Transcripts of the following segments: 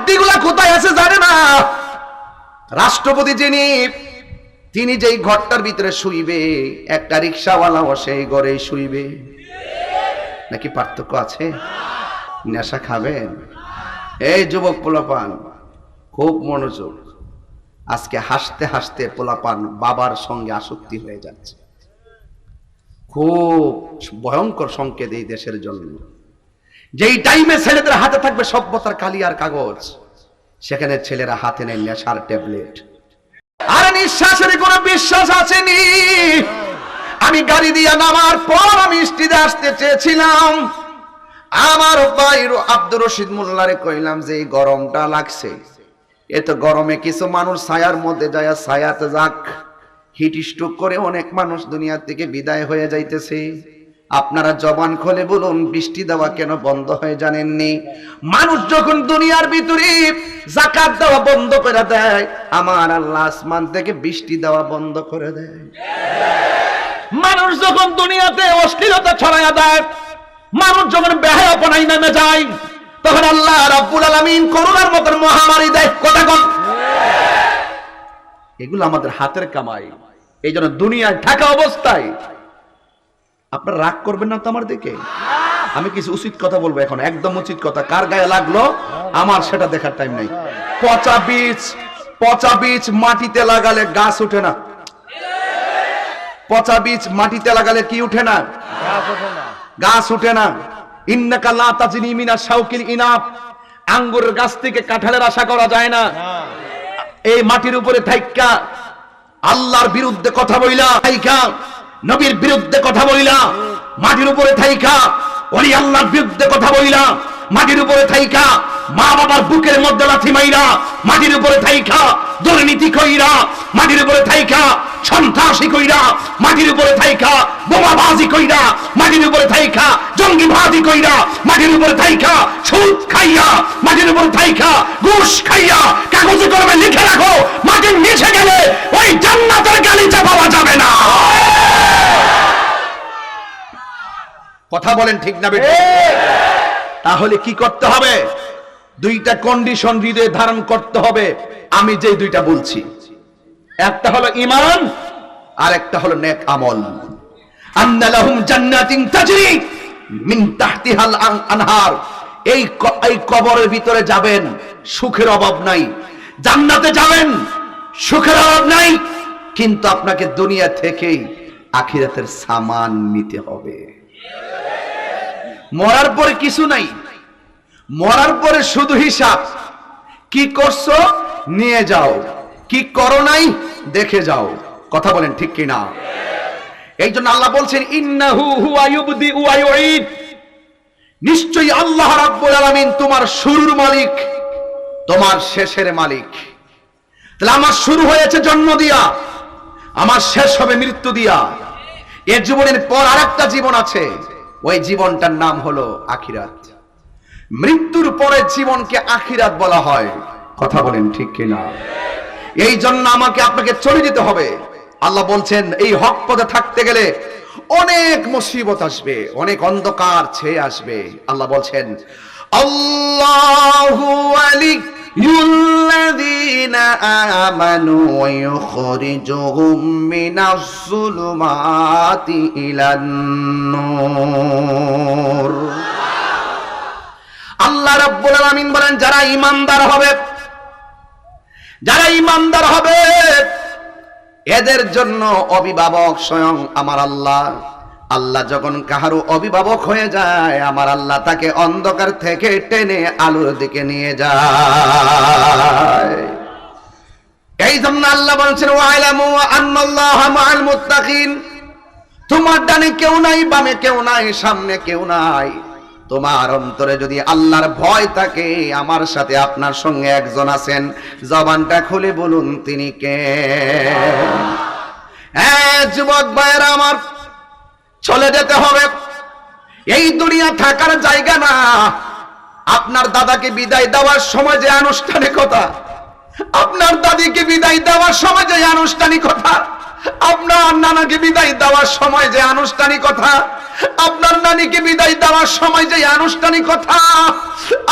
হাড্ডিগুলা কোথায় আছে জানে না? রাষ্ট্রপতি যিনি, তিনি যেই ঘরটার ভিতরে শুইবে, একটা রিক্সাওয়ালাও সেই ঘরে শুইবে। নাকি পার্থক্য আছে? নেশা খাবেন? এই যুবক পোলাপান, খুব মনোযোগ। আজকে হাসতে হাসতে পোলাপান বাবার সঙ্গে আসক্তি হয়ে যাচ্ছে। খুব ভয়ঙ্কর সংকেত এই দেশের জন্য। যেই টাইমে ছেলেদের হাতে থাকবে সভ্যতার কালি আর কাগজ। সেখানে ছেলেরা হাতে নেয় নেশার ট্যাবলেট। আর নিঃশ্বাসের কোনো বিশ্বাস আসেনি। আমি গাড়ি দিয়ে নামার পর আমি স্টিতে আসতে চেয়েছিলাম। আমার ভাই আব্দুর রশিদ মোল্লারে কইলাম যে, এই গরমটা লাগছে। এ তো গরমে কিছু মানুষ ছায়ার মধ্যে যায় ছায়াতে যাক। হিট স্ট্রোক করে অনেক মানুষ দুনিয়া থেকে বিদায় হয়ে যাইতেছে। আপনারা জবান খোলে বলুন, বৃষ্টি দেওয়া কেন বন্ধ হয়ে জানেননি? মানুষ যখন দুনিয়ার ভিতরে জাকাত দেওয়া বন্ধ করে দেয়, আমার আল্লাহ আসমান থেকে বৃষ্টি দেওয়া বন্ধ করে দেয়। মানুষ যখন দুনিয়াতে অশ্লীলতা ছড়াইয়া দেয়, মানুষ যখন বেহায়াপনায় নেমে যায়, তখন আল্লাহ রাব্বুল আলামিন করোনার মতন মহামারী দেয়। কথা কন। এগুলো আমাদের হাতের কামাই। এই জন্য দুনিয়ায় থাকা অবস্থায় আপনার রাগ করবেন না তো আমার দিকে? আমি কিছু উচিত কথা বলব এখন, একদম উচিত কথা। কার গায়ে লাগল? আমার, সেটা দেখার টাইম নাই। পচা বীজ পচা বীজ মাটিতে লাগালে গাছ উঠে না। পচা বীজ মাটিতে লাগালে কি উঠে না? গাছ উঠে না। ইন্নাকা লা তাজনি মিনা শাউকিল ইনাফ আঙ্গুরের গাছ থেকে কাঁঠালের আশা করা যায় না। এই মাটির উপরে থাইকা, আল্লাহর বিরুদ্ধে কথা বইলা থাইকা নবীর বিরুদ্ধে কথা বইলা মাটির উপরে থাইকা, ওলি আল্লাহর বিরুদ্ধে কথা বইলা মাটির উপরে থাইকা, মা বাবার বুকের মধ্যে লাথি মাইরা, মাটির উপরে থাইকা, দুর্নীতি কইরা, মাটির উপরে থাইকা, সন্ত্রাসী কইরা, মাটির উপরে থাইকা, বোমাবাজি কইরা, মাটির উপরে থাইকা জঙ্গিবাজি কইরা, মাটির উপরে থাইকা, সুদ খাইয়া, মাটির উপরে থাইকা, ঘুষ খাইয়া, কাগজে কলমে লিখে রাখো মাটির নিচে গেলে ওই জান্নাতের গালিচা পাওয়া যাবে না। কথা বলেন ঠিক না বেটা তাহলে কি করতে হবে? দুইটা কন্ডিশন হৃদয়ে ধারণ করতে হবে। আমি যে দুইটা বলছি। একটা হলো ইমান আর একটা হলো নেক আমল। আন্না লাহুম জান্নাতিন তাজরি মিন তাহতিহাল আন- আনহার। এই এই কবরের ভিতরে যাবেন সুখের অভাব নাই। জান্নাতে যাবেন সুখের অভাব নাই। কিন্তু আপনাকে দুনিয়া থেকেই আখিরাতের সামান নিতে হবে। মরার পরে কিছু নাই। মরার পরে শুধু হিসাব। কি করছ? নিয়ে যাও। কি করো নাই? দেখে যাও। কথা বলেন ঠিক কিনা? এই জন্য আল্লাহ বলছেন, ইন্নাহু হুয়া ইউবদি ওয়া ইউঈদ। নিশ্চয়ই আল্লাহ রাব্বুল আলামিন তোমার শুরুর মালিক, তোমার শেষের মালিক। তাহলে আমার শুরু হয়েছে জন্ম দিয়া, আমার শেষ হবে মৃত্যু দিয়া। এ জীবনের পর আরেকটা জীবন আছে। ওই জীবনটার নাম হলো আখিরাত। মৃত্যুর পরে জীবনকে আখিরাত বলা হয়। কথা বলেন ঠিক কিনা? এই জন্য আমাকে আপনাকে চলে যেতে হবে। আল্লাহ বলছেন, এই হক পথে থাকতে গেলে অনেক মুসিবত আসবে, অনেক অন্ধকার ছেয়ে আসবে। আল্লাহ বলছেন, আল্লাহু আলী الذين آمنوا ويخرجهم من الظلمات إلى النور আল্লাহ রাব্বুল আলামিন বলেন যারা ইমানদার হবে যারা ইমানদার হবে এদের জন্য অভিভাবক স্বয়ং আমার আল্লাহ আল্লাহ যখন কাহারও অভিভাবক হয়ে যায়, আমার আল্লাহ তাকে অন্ধকার থেকে টেনে আলোর দিকে নিয়ে যায়। এই জন্য আল্লাহ বলছেন তোমার ডানে কেউ নাই, বামে কেউ নাই, সামনে কেউ নাই। তোমার অন্তরে যদি আল্লাহর ভয় থাকে, আমার সাথে আপনার সঙ্গে একজন আছেন। জবানটা খুলে বলুন, তিনি কে? যুবক ভাইয়েরা আমার চলে যেতে হবে। এই দুনিয়া থাকার জায়গা না। আপনার দাদাকে বিদায় দেওয়ার সময় যে আনুষ্ঠানিকতা, আপনার দাদিকে বিদায় দেওয়ার সময় যে আনুষ্ঠানিকতা, আপনার নানাকে বিদায় দেওয়ার সময় যে আনুষ্ঠানিকতা, আপনার নানিকে বিদায় দেওয়ার সময় যে আনুষ্ঠানিকতা,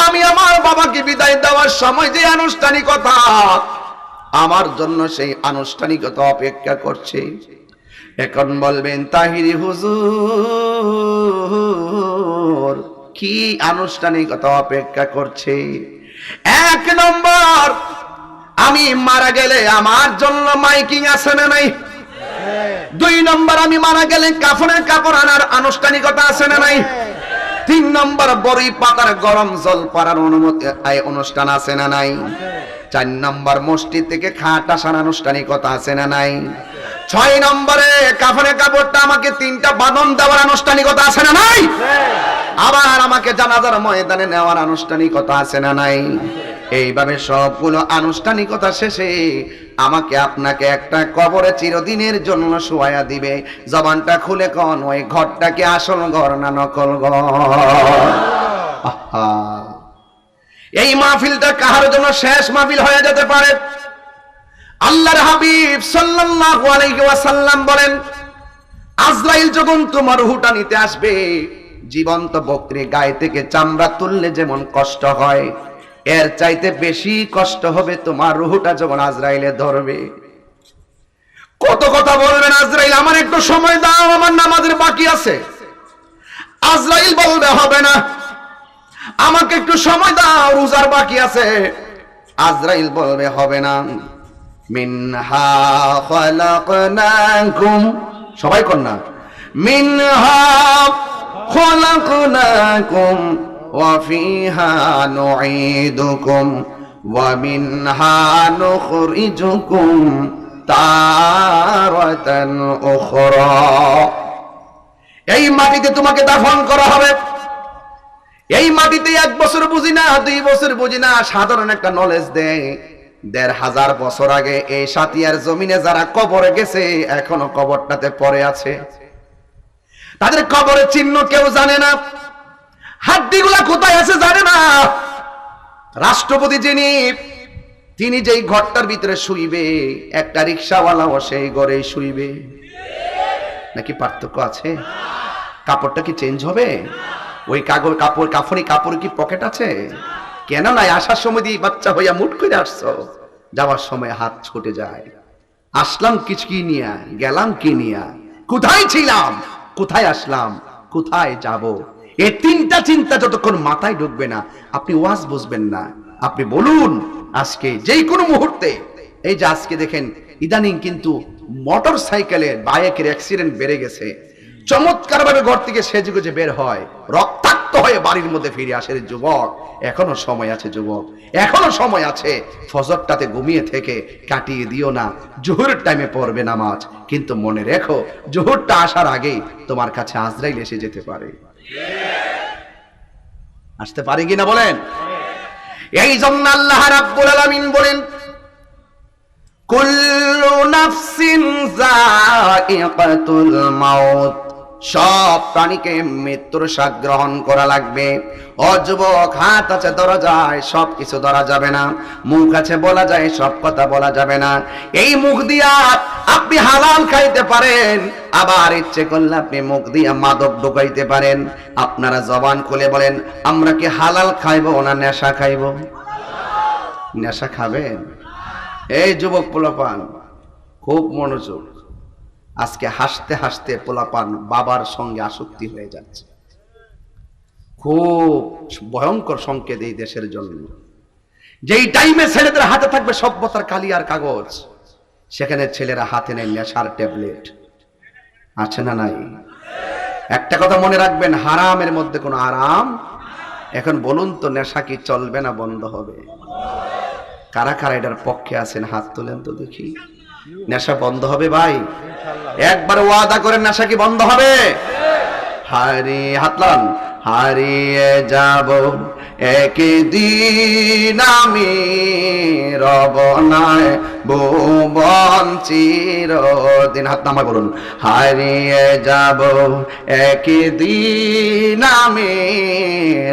আমি আমার বাবাকে বিদায় দেওয়ার সময় যে আনুষ্ঠানিকতা, আমার জন্য সেই আনুষ্ঠানিকতা অপেক্ষা করছে। এখন বলবেন, তাহিরি হুজুর, কি আনুষ্ঠানিকতা অপেক্ষা করছে? এক নম্বর, আমি মারা গেলে আমার জন্য মাইকিং আছে না নাই? দুই নম্বর, আমি মারা গেলে কাফনের কাপড় আনার আনুষ্ঠানিকতা আছে না নাই? তিন নম্বর বড়ই পাতার গরম জল পড়ার অনুমতি অনুষ্ঠান আছে না নাই? চার নম্বর মসজিদ থেকে খাট আসার আনুষ্ঠানিকতা আছে না নাই? ছয় নম্বরে কাফনের কাপড়টা আমাকে তিনটা বাঁধন দেওয়ার আনুষ্ঠানিকতা আছে না নাই? আবার আমাকে জানাজার ময়দানে নেওয়ার আনুষ্ঠানিকতা আছে না নাই? এইভাবে সবগুলো আনুষ্ঠানিকতা শেষে আমাকে আপনাকে একটা কবরে চিরদিনের জন্য শোয়া দিবে। জবানটা খুলে কন, ওই ঘরটাকে আসল ঘর না নকল ঘর? আহা। এই মাহফিলটা কাহার জন্য শেষ মাহফিল হয়ে যেতে পারে? আল্লাহর হাবিব সাল্লাল্লাহু আলাইহি ওয়াসাল্লাম বলেন, আজরাইল যখন তোমার হুটা নিতে আসবে, জীবন্ত বকরি গায়ে থেকে চামড়া তুললে যেমন কষ্ট হয়, এর চাইতে বেশি কষ্ট হবে তোমার রুহুটা যখন আজরাইলে ধরবে। কত কথা বলবেন আজরাইল, আমার একটু সময় দাও, আমার নামাজের বাকি আছে। আজরাইল বলবে, হবে না। আমাকে একটু সময় দাও, রোজার বাকি আছে। আজরাইল বলবে, হবে না। মিনহা খালাকনাকুম। সবাই না মিনহা খালাকনাকুম ওয়া ফিহা নুঈদুকুম ওয়া মিনহা নুখরিজুকুম তারাতান উখরা। এই মাটিতে তোমাকে দাফন করা হবে। এই মাটিতে এক বছর বুঝি না, দুই বছর বুঝি না, সাধারণ একটা নলেজ দেয় দেড় হাজার বছর আগে এই সাতিয়ার জমিনে যারা কবরে গেছে, এখনও কবরটাতে পড়ে আছে। তাদের কবরের চিহ্ন কেউ জানে না। হাড্ডিগুলা কোথায় আছে জানে না। রাষ্ট্রপতি যিনি, তিনি যেই ঘরটার ভিতরে শুইবে, একটা রিক্সাওয়ালাও সেই ঘরে শুইবে। নাকি পার্থক্য আছে? কাপড়টা কি চেঞ্জ হবে? ওই কাগজ কাপড়, কাফনি কাপড় কি পকেট আছে? কেন নাই? আসার সময় দিয়ে বাচ্চা হইয়া মুট করে আসছো। যাওয়ার সময় হাত ছুটে যায়। আসলাম কিছু কি নিয়া? গেলাম কি নিয়া? কোথায় ছিলাম? কোথায় আসলাম? কোথায় যাব? এই তিনটা চিন্তা যতক্ষণ মাথায় ঢুকবে না, আপনি ওয়াজ বুঝবেন না। আপনি বলুন, আজকে যেই কোনো মুহূর্তে। এই যে আজকে দেখেন, ইদানিং কিন্তু মোটর সাইকেলে বাইকের অ্যাক্সিডেন্ট বেড়ে গেছে। চমৎকার ভাবে ঘর থেকে সেজে গুজে বের হয়। রক্তাক্ত হয়ে বাড়ির মধ্যে ফিরে আসে যুবক। এখনও সময় আছে যুবক। এখনও সময় আছে। ফজরটাতে ঘুমিয়ে থেকে কাটিয়ে দিও না। জোহরের টাইমে পড়বে নামাজ। কিন্তু মনে রেখো, জোহরটা আসার আগেই তোমার কাছে আজরাইল এসে যেতে পারে। আসতে পারে কিনা বলেন? এই জন্য আল্লাহ রাব্বুল আলামিন বলেন, কুল্লু নাফসিন যায়িকাতুল মাউত। সব প্রাণীকে মৃত্যুর স্বাদ গ্রহণ করা লাগবে। ও যুবক, হাত আছে ধরা যায় সব কিছু ধরা যাবে না। মুখ আছে, বলা যায় সব কথা বলা যাবে না। এই মুখ দিয়া আপনি হালাল খাইতে পারেন, আবার ইচ্ছে করলে আপনি মুখ দিয়া মাদক ঢুকাইতে পারেন। আপনারা জবান খুলে বলেন, আমরা কি হালাল খাইবো না নেশা খাইবো? নেশা খাবেন? এই যুবক পোলাপান, খুব মনোযোগ। আজকে হাসতে হাসতে পোলাপান বাবার সঙ্গে আসক্তি হয়ে যাচ্ছে। খুব ভয়ঙ্কর সংকেত এই দেশের জন্য। যেই টাইমে ছেলেদের হাতে থাকবে সভ্যতার কালি আর কাগজ, সেখানে ছেলেরা হাতে নেয় নেশার ট্যাবলেট। আছে না নাই? একটা কথা মনে রাখবেন, হারামের মধ্যে কোনো আরাম? এখন বলুন তো, নেশা কি চলবে না বন্ধ হবে? কারা কারা এটার পক্ষে আছেন? হাত তোলেন তো দেখি। নেশা বন্ধ হবে ভাই। একবার ওয়াদা করে নেশা কি বন্ধ হবে? হারি হাতলান হারিয়ে যাব একদিন আমি রব নাই, ভুবন চিরদিন। হাত নামায় বলুন হারিয়ে যাব একদিন আমি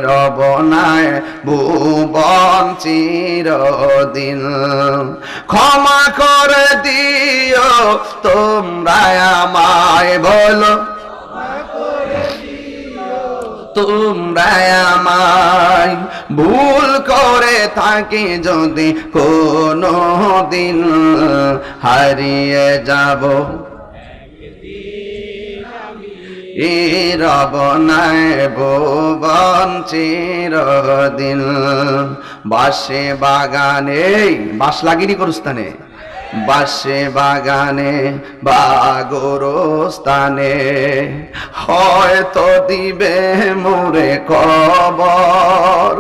রবনায় ভুবন চিরদিন। ক্ষমা করে দিও তোমরা আমায় বলো তোমরা আমায় ভুল করে থাকি যদি কোনো দিন হারিয়ে যাব। রবনায় ভুবন চিরদিন। বাসে বাগানে বাস লাগিনি করস্থানে। বাসে বাগানে বা গোরস্থানে হয়তো দিবে মোরে কবর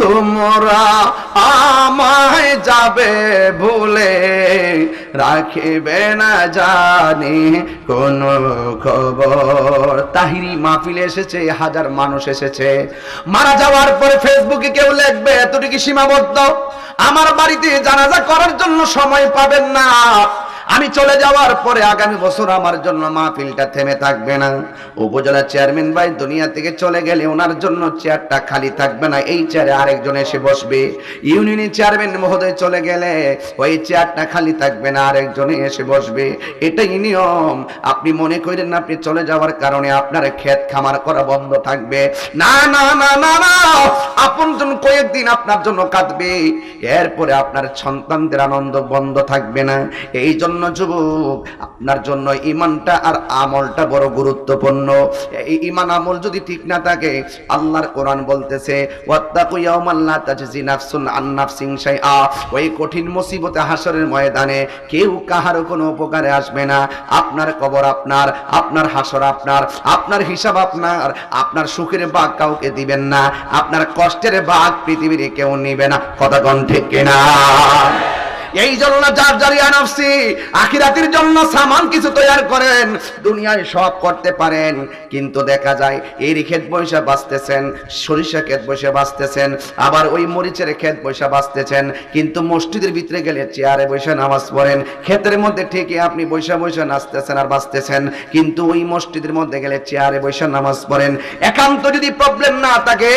তোমরা আমায় যাবে ভুলে, রাখিবে না জানি কোন খবর। তাহিরি মাহফিলে এসেছে, হাজার মানুষ এসেছে। মারা যাওয়ার পরে ফেসবুকে কেউ লিখবে, এতটুকু সীমাবদ্ধ। আমার বাড়িতে জানাজা করার জন্য সময় পাবেন না। আমি চলে যাওয়ার পরে আগামী বছর আমার জন্য মাহফিলটা থেমে থাকবে না। উপজেলা চেয়ারম্যান ভাই দুনিয়া থেকে চলে গেলে ওনার জন্য চেয়ারটা খালি থাকবে না। এই চেয়ারে আরেকজন এসে বসবে। ইউনিয়নের চেয়ারম্যান মহোদয় চলে গেলে ওই চেয়ারটা খালি থাকবে না, আরেকজনে এসে বসবে। এটাই নিয়ম। আপনি মনে করেন না, আপনি চলে যাওয়ার কারণে আপনার ক্ষেত খামার করা বন্ধ থাকবে। না না না না না। আপনজন কয়েকদিন আপনার জন্য কাঁদবে। এরপরে আপনার সন্তানদের আনন্দ বন্ধ থাকবে না। এই জন্য যুবক। আপনার জন্য ইমানটা আর আমলটা বড় গুরুত্বপূর্ণ। এই ইমান আমল যদি ঠিক না থাকে, আল্লাহর কোরআন বলতেছে ওই কঠিন মুসিবতে হাসরের ময়দানে কেউ কাহারও কোনো উপকারে আসবে না। আপনার কবর আপনার আপনার হাসর আপনার আপনার হিসাব আপনার আপনার সুখের ভাগ কাউকে দিবেন না, আপনার কষ্টের ভাগ পৃথিবীর কেউ নিবে না। কথা কন ঠিক কিনা? এই জন্য যার জারিয়া নফসি আখিরাতের জন্য সামান কিছু তৈরি করেন, দুনিয়ায় সব করতে পারেন, কিন্তু দেখা যায় এই ক্ষেত বৈশা বাঁচতেছেন সরিষা ক্ষেত বসে বাঁচতেছেন, আবার ওই মরিচের ক্ষেত বৈশা বাঁচতেছেন, কিন্তু মসজিদের ভিতরে গেলে চেয়ারে বসে নামাজ পড়েন, ক্ষেতের মধ্যে ঠিকই আপনি বৈশা বৈশা নাচতেছেন আর বাঁচতেছেন, কিন্তু ওই মসজিদের মধ্যে গেলে চেয়ারে বৈশা নামাজ পড়েন। একান্ত যদি প্রবলেম না থাকে,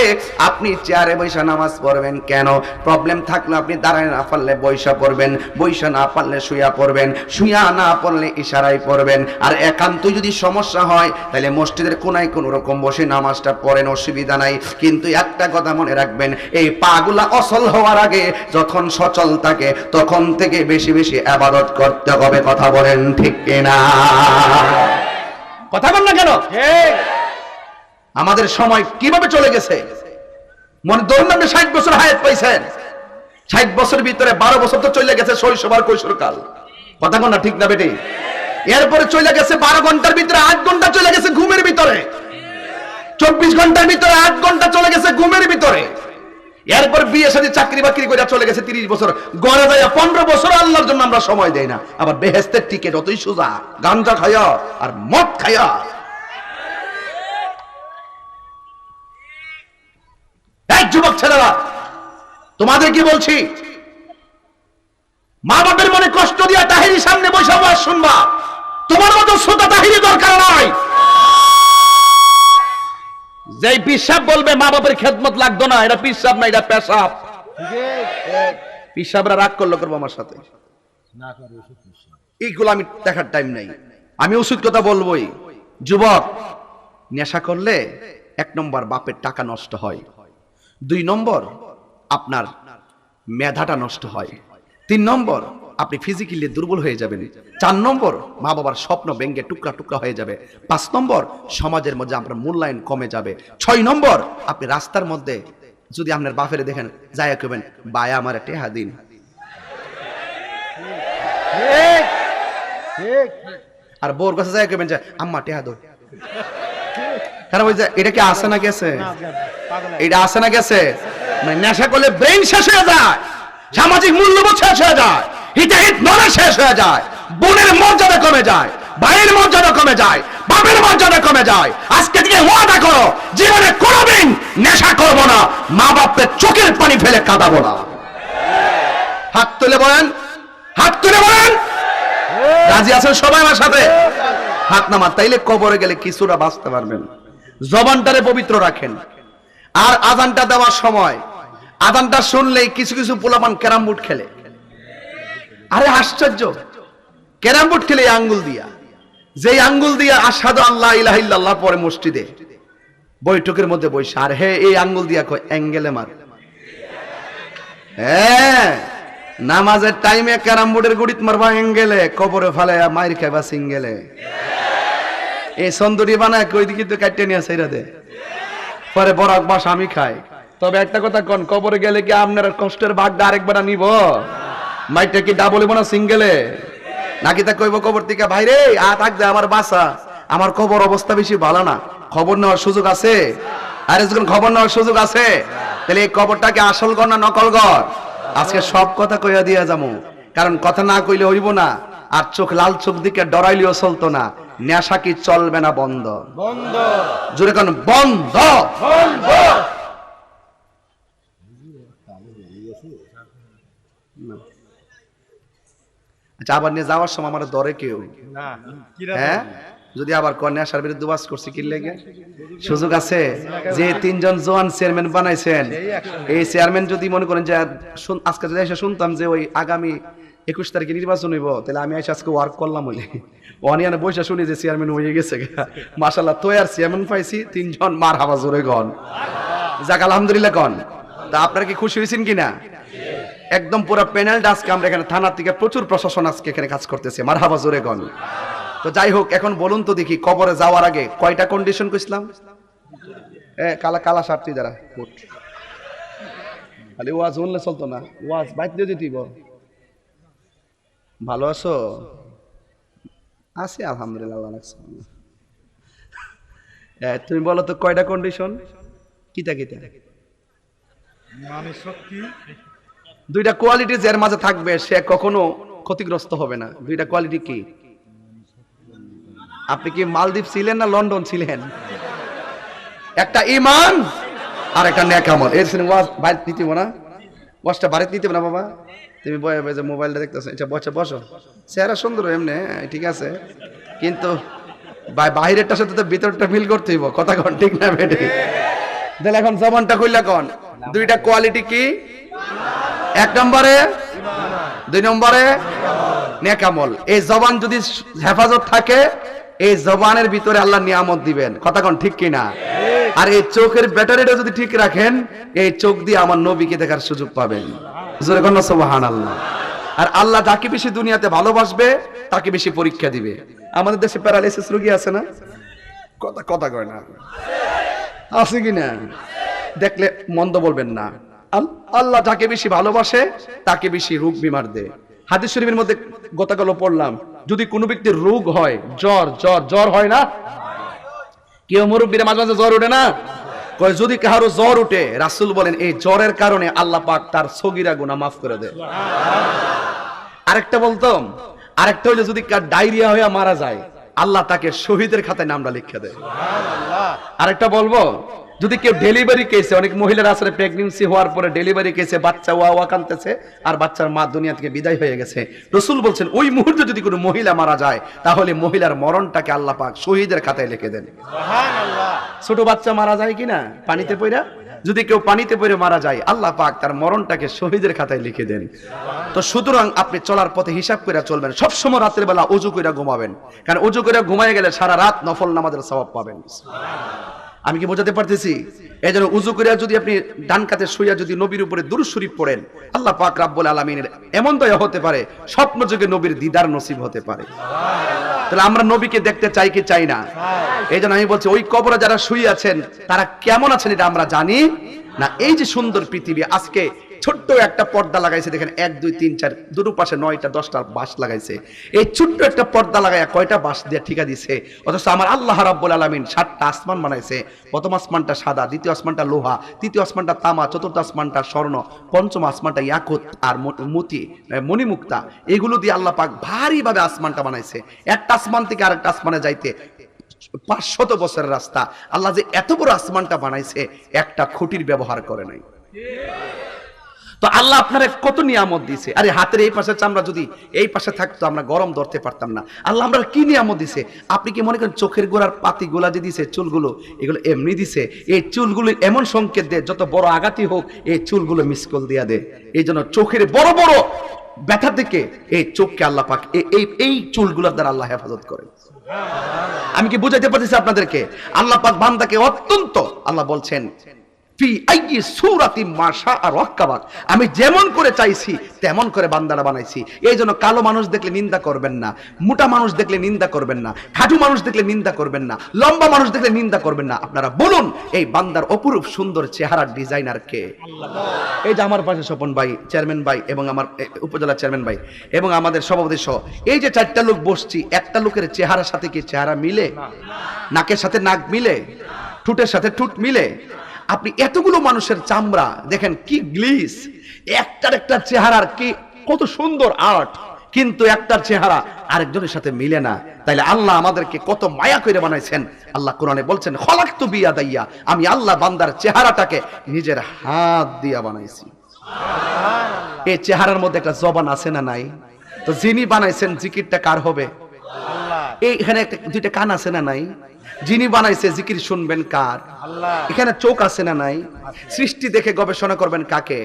আপনি চেয়ারে বৈশা নামাজ পড়বেন কেন? প্রবলেম থাকলে আপনি দাঁড়ায় না পারলে বৈশা পড়বেন বৈশা না পারলে শুয়া পড়বেন শুয়া না পড়লে ইশারায় পড়বেন। আর একান্ত যদি সমস্যা হয় তাহলে মসজিদের কোনায় কোন রকম বসে নামাজটা পড়েন অসুবিধা নাই। কিন্তু একটা কথা মনে রাখবেন এই পাগুলা অসল হওয়ার আগে যখন সচল থাকে তখন থেকে বেশি বেশি আবাদত করতে হবে কথা বলেন ঠিক কিনা? কথা বল না কেন? আমাদের সময় কীভাবে চলে গেছে? মনে ধরুন আপনি ষাট বছর হায়াত পাইছেন। ষাট বছর ভিতরে বারো বছর তো চলে গেছে শৈশব আর কৈশোরকাল। কথা না ঠিক না বেটি? এরপরে চলে গেছে বারো ঘণ্টার ভিতরে, আট ঘণ্টা চলে গেছে ঘুমের ভিতরে। চব্বিশ ঘণ্টার ভিতরে, আট ঘণ্টা চলে গেছে ঘুমের ভিতরে। এরপর বিয়ে সাথে চাকরি বাকরি করে চলে গেছে তিরিশ বছর। গড়ে যায় পনেরো বছর আল্লাহর জন্য আমরা সময় দেই না। আবার বেহেস্তের টিকিট অতই সোজা গাঞ্জা খায়া আর মদ খায়া এক যুবক ছেলেরা তোমাদের কি বলছি? মা বাপের মনে কষ্ট দিয়া তাহিরি সামনে বসে বয়স শুনবা। তোমার মতো শ্রোতা তাহিরি দরকার নাই। যেই পিসাব বলবে মা বাপের খেদমত লাগতো না এটা পিসাব না এটা পেশাব। পিসাবরা রাগ করল করব আমার সাথে। এইগুলো আমি দেখার টাইম নাই। আমি ওষুধ কথা বলবোই। যুবক নেশা করলে এক নম্বর বাপের টাকা নষ্ট হয়। দুই নম্বর আপনার মেধাটা নষ্ট হয়। তিন নম্বর আপনি ফিজিক্যালি দুর্বল হয়ে যাবেন। চার নম্বর মা বাবার স্বপ্ন ব্যঙ্গে টুকরা টুকরা হয়ে যাবে। পাঁচ নম্বর সমাজের মধ্যে আপনার মূল্যায়ন কমে যাবে। ছয় নম্বর আপনি রাস্তার মধ্যে যদি আপনার বাপের দেখেন যাই কবেন বায়া আমার টেহা দিন। আর বোর কাছে যাই কবেন যে আম্মা টেহা দো। কারণ ওই যে এটা কি আসে না গেছে এটা আসে না গেছে মানে নেশা করলে ব্রেন শেষ হয়ে যায়, সামাজিক মূল্যবোধ শেষ হয়ে যায় হিতাহিত নলেজ শেষ হয়ে যায়, বোনের মর্যাদা কমে যায়, ভাইয়ের মর্যাদা কমে যায়, বাপের মর্যাদা কমে যায়। আজকে থেকে ওয়াদা করো, জীবনে কোনোদিন নেশা করব না মা বাপের চোখের পানি ফেলে কাঁদাবো না। হাত তুলে বলেন, হাত তুলে বলেন। রাজি আছেন সবাই আমার সাথে? হাত নামা তাইলে কবরে গেলে কিছুটা বাঁচতে পারবেন। জবানটারে পবিত্র রাখেন। আর আজানটা দেওয়ার সময় আজানটা শুনলেই কিছু কিছু পোলাপান বোর্ড খেলে। আরে আশ্চর্য। ক্যারাম বোর্ড খেলে আঙ্গুল দিয়া। যেই আঙ্গুল দিয়া আসাদ আল্লাহ ইলাহা ইল্লাল্লাহ পরে মসজিদে বৈঠকের মধ্যে বসে, আর হে, এই আঙ্গুল দিয়া কয়, অ্যাঙ্গেলে মার। হ্যাঁ নামাজের টাইমে ক্যারাম বোর্ডের গুড়িত মারবা অ্যাঙ্গেলে, কবরে ফালে মাইর খাইবা সিঙ্গেলে। এই সন্দুরি বানায় কই দিকে তো কাটতে নিয়ে সাইরা দে। পরে বরাক বাস আমি খাই। তবে একটা কথা কন কবরে গেলে কি আপনার কষ্টের ভাগটা আরেকবার নিব? মাইটা কি ডাবল না সিঙ্গেলে নাকি তা কইব কবর থেকে ভাইরে আ থাক দে আমার বাসা। আমার কবর অবস্থা বেশি ভালো না। খবর নেওয়ার সুযোগ আছে? আরে যখন খবর নেওয়ার সুযোগ আছে তাহলে এই কবরটাকে আসল ঘর না নকল ঘর? আজকে সব কথা কইয়া দিয়া যাব কারণ কথা না কইলে হইব না আর চোখ লাল চোখ দিকে ডরাইলেও চলতো না। নেশা কি চলবে না বন্ধ? বন্ধ। জোরে কোন বন্ধ। বন্ধ। আচ্ছা আবার নিয়ে যাওয়ার সময় আমার দরে কেউ? হ্যাঁ? যদি আবার কন্যা আসার বিরুদ্ধে বাস করছে কি লেগে? সুযোগ আছে? যে তিনজন জোয়ান চেয়ারম্যান বানাইছেন এই চেয়ারম্যান যদি মনে করেন যে আজকে যদি এসে শুনতাম যে ওই আগামী একুশ তারিখে নির্বাচন হইব তাহলে আমি এসে আজকে ওয়ার্ক করলাম বলে অনিয়ানে বসে শুনি যে চেয়ারম্যান হয়ে গেছে মাসাল্লাহ তো আর চেয়ারম্যান পাইছি তিনজন মার হাবা জোরে গন। যাক আলহামদুলিল্লাহ কন তা আপনারা কি খুশি হয়েছেন কিনা? একদম পুরো প্যানেলটা আজকে আমরা এখানে থানার থেকে প্রচুর প্রশাসন আজকে এখানে কাজ করতেছে। মার হাবা জোরে গন তো যাই হোক, এখন বলুন তো দেখি, কবরে যাওয়ার আগে কয়টা কন্ডিশন কইছিলাম? এ, কালা কালা শার্ট তুই খালি ওয়াজ শুনলে চলতো না। ওয়াজ দিয়ে দিতি বল। ভালো আছো? আছি, আলহামদুলিল্লাহ তুমি বলো তো কয়টা কন্ডিশন কিতা কিতা? মানে শক্তি দুইটা কোয়ালিটি যার মাঝে থাকবে সে কখনো ক্ষতিগ্রস্ত হবে না। দুইটা কোয়ালিটি কি? আপনি কি মালদ্বীপ ছিলেন না লন্ডন ছিলেন? একটা ইমান আর একটা নেকামল এর সিনেমা ওয়াজ বাইরে নিতে না? ওয়াজটা বাড়িতে নিতে না বাবা? তুমি বয়ে বয়ে যে মোবাইলটা দেখতেছো এটা বসে বসো। চেহারা সুন্দর এমনি হ্যাঁ, ঠিক আছে। কিন্তু বাইরেরটার সাথে তো ভিতরটা ফিল করতে হইব কথা কন ঠিক না বেটে? তাহলে এখন জবানটা কইলা কন? দুইটা কোয়ালিটি কি? এক নম্বরে, দুই নম্বরে, নেকামল। এই জবান যদি হেফাজত থাকে, এই জবানের ভিতরে আল্লাহ নিয়ামত দিবেন। কথা কোন ঠিক কিনা? আর এই চোখের ব্যাটারিটা যদি ঠিক রাখেন, এই চোখ দিয়ে আমার নবীকে দেখার সুযোগ পাবেন। আর আল্লাহ যাকে বেশি দুনিয়াতে ভালোবাসবে, তাকে বেশি পরীক্ষা দিবে। আমাদের দেশে প্যারালাইসিস রোগী আছে না? কথা কথা কয় না। আছে কিনা? দেখলে মন্দ বলবেন না। আল্লাহ যাকে বেশি ভালোবাসে, তাকে বেশি রোগ বিমার দেয়। হাদিস শরীফের মধ্যে গতকাল পড়লাম, যদি কোনো ব্যক্তির রোগ হয়, জ্বর জ্বর জ্বর হয় না? কেউ মুরব্বীরা মাঝে মাঝে জ্বর ওঠে না? যদি কারও জ্বর উঠে রাসূল বলেন, এই জ্বরের কারণে আল্লাহ পাক তার সগিরা গুনাহ মাফ করে দেয় আরেকটা বলতাম, আরেকটা হইলে যদি ডায়রিয়া হয়ে মারা যায় আল্লাহ তাকে শহীদের খাতায় নামটা লিখে দেয়। আরেকটা বলব যদি কেউ ডেলিভারি কেসে অনেক মহিলার আসলে প্রেগনেন্সি হওয়ার পরে ডেলিভারি কেসে বাচ্চা ওয়া ওয়া কানতেছে আর বাচ্চার মা দুনিয়া থেকে বিদায় হয়ে গেছে। রসুল বলছেন ওই মুহূর্তে যদি কোনো মহিলা মারা যায় তাহলে মহিলার মরণটাকে আল্লাহ পাক শহীদের খাতায় লিখে দেন। ছোট বাচ্চা মারা যায় কিনা? পানিতে পড়া যদি কেউ পানিতে পড়ে মারা যায়, আল্লাহ পাক তার মরণটাকে শহীদের খাতায় লিখে দেন। তো সুতরাং আপনি চলার পথে হিসাব করে চলবেন, সবসময় রাতের বেলা অজু করে ঘুমাবেন। কারণ অজু করে ঘুমায় গেলে সারা রাত নফল নামাজের স্বভাব পাবেন। আমি কি বোঝাতে পারতেছি? এই জন্য উজু করিয়া যদি আপনি ডান কাতে শুইয়া যদি নবীর উপরে দূর শরীফ পড়েন, আল্লাহ পাক রাব্বুল আলামিনের এমন দয়া হতে পারে, স্বপ্ন যুগে নবীর দিদার নসিব হতে পারে। তাহলে আমরা নবীকে দেখতে চাই কি চাই না? এই জন্য আমি বলছি, ওই কবরে যারা শুয়ে আছেন তারা কেমন আছেন এটা আমরা জানি না। এই যে সুন্দর পৃথিবী, আজকে ছোট্ট একটা পর্দা লাগাইছে, দেখেন, এক, দুই, তিন, চার, দুটো পাশে নয়টা, দশটা বাঁশ লাগাইছে। এই ছোট্ট একটা পর্দা লাগাইয়া কয়টা বাঁশ দিয়ে ঠিকা দিছে? অথচ আমার আল্লাহ রাব্বুল আলামিন সাতটা আসমান বানাইছে। প্রথম আসমানটা সাদা, দ্বিতীয় আসমানটা লোহা, তৃতীয় আসমানটা তামা, চতুর্থ আসমানটা স্বর্ণ, পঞ্চম আসমানটা ইয়াকুত আর মতি মণিমুক্তা। এগুলো দিয়ে আল্লাহ পাক ভারী ভাবে আসমানটা বানাইছে। একটা আসমান থেকে আরেকটা আসমানে যাইতে পাঁচশত বছরের রাস্তা। আল্লাহ যে এত বড় আসমানটা বানাইছে, একটা খুঁটির ব্যবহার করে নাই। তো আল্লাহ আপনারে কত নিয়ামত দিছে? আরে হাতের এই পাশে চামড়া যদি এই পাশে থাকতো, আমরা গরম ধরতে পারতাম না। আল্লাহ আমরা কি নিয়ামত দিছে? আপনি কি মনে করেন চোখের গোড়ার পাতি গোলা যে দিছে, চুলগুলো, এগুলো এমনি দিছে? এই চুলগুলো এমন সংকেত দেয়, যত বড় আঘাতই হোক, এই চুলগুলো মিসকল দিয়া দেয়। এই জন্য চোখের বড় বড় ব্যথা থেকে এই চোখকে আল্লাহ পাক এই এই চুলগুলোর দ্বারা আল্লাহ হেফাজত করে আমি কি বুঝাইতে পারতেছি আপনাদেরকে? আল্লাহ পাক বান্দাকে অত্যন্ত, আল্লাহ বলছেন আমি যেমন করে চাইছি, তেমন করে বান্দারা বানাইছি। এই জন্য কালো মানুষ দেখলে নিন্দা করবেন না, মোটা মানুষ দেখলে নিন্দা করবেন না, খাটু মানুষ দেখলে নিন্দা করবেন না, লম্বা মানুষ দেখলে নিন্দা করবেন না। আপনারা বলুন, এই বান্দার অপরূপ সুন্দর চেহারার ডিজাইনার কে? এই যে আমার পাশে স্বপন ভাই, চেয়ারম্যান ভাই এবং আমার উপজেলা চেয়ারম্যান ভাই এবং আমাদের সভাপতি সহ, এই যে চারটা লোক বসছি, একটা লোকের চেহারার সাথে কি চেহারা মিলে? নাকের সাথে নাক মিলে? ঠুটের সাথে ঠুট মিলে? আপনি এতগুলো মানুষের চামড়া দেখেন কি গ্লিস। একটার একটা চেহারার কি কত সুন্দর আর্ট কিন্তু একটার চেহারা আরেকজনের সাথে মিলে না। তাইলে আল্লাহ আমাদেরকে কত মায়া করে বানাইছেন। আল্লাহ কোরআনে বলছেন খলাক তো বিয়া দাইয়া আমি আল্লাহ বান্দার চেহারাটাকে নিজের হাত দিয়া বানাইছি। এই চেহারার মধ্যে একটা জবান আছে না নাই? তো যিনি বানাইছেন জিকিরটা কার হবে? এখানে একটা দুইটা কান আছে না নাই? যিনি বানাইছে জিকির শুনবেন কার? এখানে চোখ আছে না নাই? সৃষ্টি দেখে গবেষণা করবেন কাকে?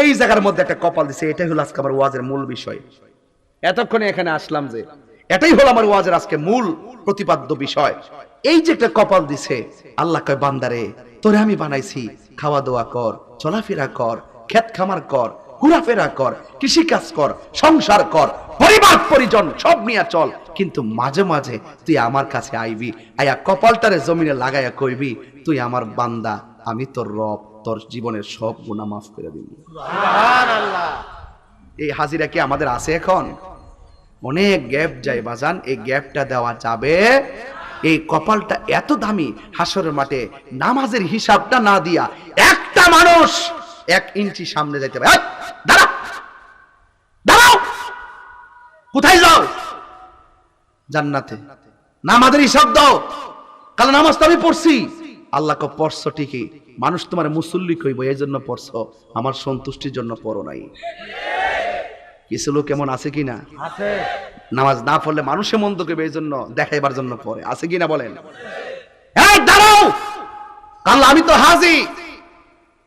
এই জায়গার মধ্যে একটা কপাল দিছে এটাই হলো আজকে আমার ওয়াজের মূল বিষয়। এতক্ষণে এখানে আসলাম যে এটাই হলো আমার ওয়াজের আজকে মূল প্রতিপাদ্য বিষয়। এই যে একটা কপাল দিছে আল্লাহ কয় বান্দারে তোরে আমি বানাইছি খাওয়া দাওয়া কর চলাফেরা কর ক্ষেত খামার কর ঘোরাফেরা কর কৃষি কাজ কর সংসার কর পরিবার পরিজন সব নিয়ে চল। কিন্তু মাঝে মাঝে তুই আমার কাছে আইবি আয়া কপালটারে জমিনে লাগাইয়া কইবি তুই আমার বান্দা আমি তোর রব তোর জীবনের সব গুণা মাফ করে দিবি। সুবহানাল্লাহ। এই হাজিরা কি আমাদের আছে এখন? অনেক গ্যাপ যায় বাজান এই গ্যাপটা দেওয়া যাবে। এই কপালটা এত দামি হাসরের মাঠে নামাজের হিসাবটা না দিয়া একটা মানুষ এক ইঞ্চি সামনে যাইতে পারে। দাঁড়া দাঁড়াও কোথায় যাও জান্নাতে। নামাজের হিসাব দাও। কাল নামাজ তো আমি পড়ছি। আল্লাহ কো পড়ছো ঠিকই। মানুষ তোমার মুসল্লি কইব এই জন্য পড়ছো। আমার সন্তুষ্টির জন্য পড়ো নাই। কিছু লোক কেমন আছে কিনা? আছে। নামাজ না পড়লে মানুষে মন্দ করবে এই জন্য দেখাইবার জন্য পড়ে। আছে কিনা বলেন? এই দাঁড়াও! আল্লাহ আমি তো হাজি।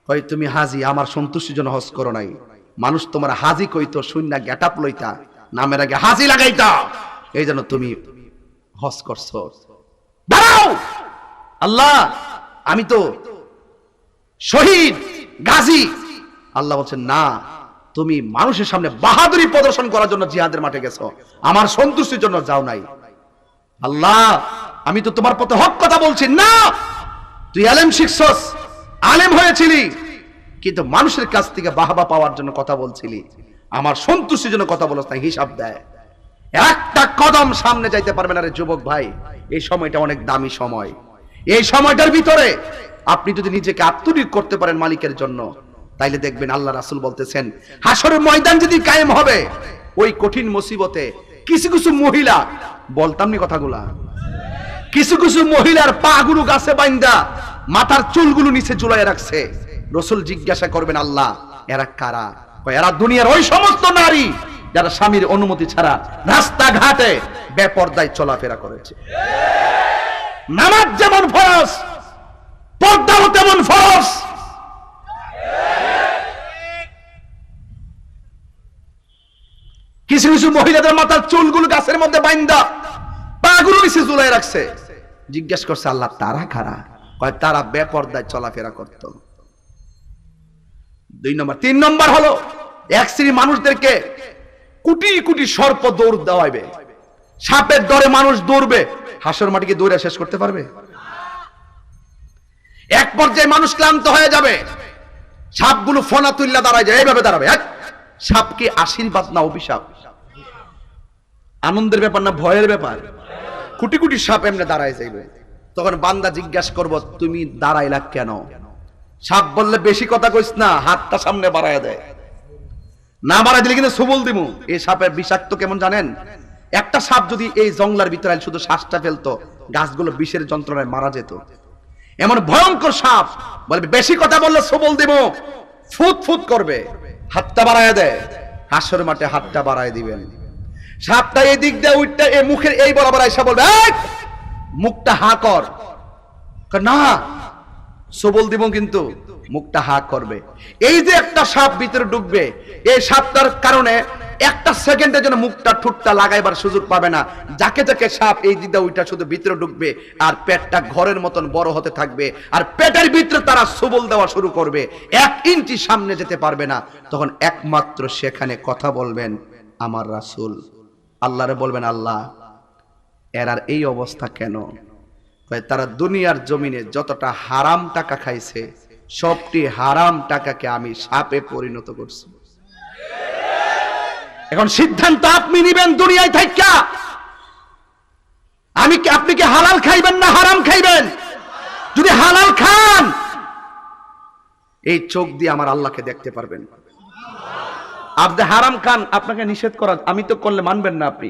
কই তুমি হাজি আমার সন্তুষ্টির জন্য হজ করো নাই। মানুষ তোমার হাজি কইতো শূন্য গেটাপ লইতা। নামের আগে হাজি লাগাইতা। এই জন্য তুমি হজ করছ। আল্লাহ, আমি তো শহীদ, গাজী। আল্লাহ বলছেন, না, তুমি মানুষের সামনে বাহাদুরি প্রদর্শন করার জন্য জিহাদের মাঠে গেছো। আমার সন্তুষ্টির জন্য যাও নাই। আল্লাহ, আমি তো তোমার পথে হক কথা বলছি। না, তুই আলেম শিখছস, আলেম হয়েছিলি, কিন্তু মানুষের কাছ থেকে বাহাবা পাওয়ার জন্য কথা বলছিলি। আমার সন্তুষ্টির জন্য কথা বলছ না হিসাব দেয়। একটা কদম সামনে যাইতে পারবে না রে যুবক ভাই। এই সময়টা অনেক দামি সময়। এই সময়টার ভিতরে আপনি যদি নিজেকে আত্মনিয়োগ করতে পারেন মালিকের জন্য, তাইলে দেখবেন আল্লাহ রাসুল বলতেছেন হাসরের ময়দান যদি কায়েম হবে, ওই কঠিন মুসিবতে কিছু কিছু মহিলা, বলতাম নি কথাগুলা, কিছু কিছু মহিলার পা গুলো গাছে বাইন্দা, মাথার চুলগুলো নিচে ঝুলাই রাখছে। রসুল জিজ্ঞাসা করবেন, আল্লাহ, এরা কারা? এরা দুনিয়ার ওই সমস্ত নারী যারা স্বামীর অনুমতি ছাড়া রাস্তাঘাটে বেপর্দায় চলাফেরা করেছে। নামাজ যেমন ফরজ, পর্দাও তেমন ফরজ। কিছু কিছু মহিলাদের মাথার চুলগুলো গাছের মধ্যে বাইন্দা, পাগুলো নিচে ঝুলাই রাখছে। জিজ্ঞেস করছে, আল্লাহ, তারা খারা কয়, তারা বেপর্দায় চলাফেরা করত। দুই নম্বর। তিন নম্বর হলো, এক শ্রেণি মানুষদেরকে কোটি কোটি সর্প দৌড় দেওয়াইবে। সাপের দরে মানুষ দৌড়বে। হাসর মাটিকে দৌড়ে শেষ করতে পারবে? এক পর্যায়ে মানুষ ক্লান্ত হয়ে যাবে। সাপগুলো ফোনা তুল্লা দাঁড়ায় যায়, এইভাবে দাঁড়াবে। এক সাপ কি আশীর্বাদ না, অভিশাপ। আনন্দের ব্যাপার না, ভয়ের ব্যাপার। কোটি কোটি সাপ এমনি দাঁড়ায় যাইবে। তখন বান্দা জিজ্ঞাসা করব, তুমি দাঁড়াইলা কেন? সাপ বললে, বেশি কথা কইস না, হাতটা সামনে বাড়ায় দেয় না বাড়াই দিলে কিন্তু সবল দিমু এই সাপের বিষাক্ত কেমন জানেন? একটা সাপ যদি এই জঙ্গলার ভিতরে শুধু শ্বাসটা ফেলতো গাছগুলো বিষের যন্ত্রণায় মারা যেত। এমন ভয়ঙ্কর সাপ বলবে বেশি কথা বললে সবল দেব। ফুট ফুট করবে। হাতটা বাড়ায় দেয়। হাসর মাঠে হাতটা বাড়ায় দিবেন। সাপটা এই দিক দিয়ে উঠতে এই মুখের এই বরাবর এসে বলবে "এই, মুখটা হা কর। না সবল দিব কিন্তু। মুখটা হা করবে। এই যে একটা সাপ ভিতরে ঢুকবে, এই সাপটার কারণে একটা সেকেন্ডের জন্য মুখটা ঠুটটা লাগাইবার সুযোগ পাবে না। যাকে যাকে সাপ এই দিদা ওইটা শুধু ভিতরে ঢুকবে, আর পেটটা ঘরের মতন বড় হতে থাকবে, আর পেটের ভিতরে তারা সবল দেওয়া শুরু করবে। এক ইঞ্চি সামনে যেতে পারবে না। তখন একমাত্র সেখানে কথা বলবেন আমার রাসূল। আল্লাহরে বলবেন, আল্লাহ এর আর এই অবস্থা কেন? তারা দুনিয়ার জমিনে যতটা হারাম টাকা খাইছে সবটি হারাম টাকাকে আমি সাপে পরিণত করছি। এখন সিদ্ধান্ত আপনি নিবেন দুনিয়ায় থাইকা। আমি আপনি কি হালাল খাইবেন না হারাম খাইবেন? যদি হালাল খান, এই চোখ দিয়ে আমার আল্লাহকে দেখতে পারবেন। আপনি হারাম খান, আপনাকে নিষেধ করা আমি তো করলে মানবেন না আপনি।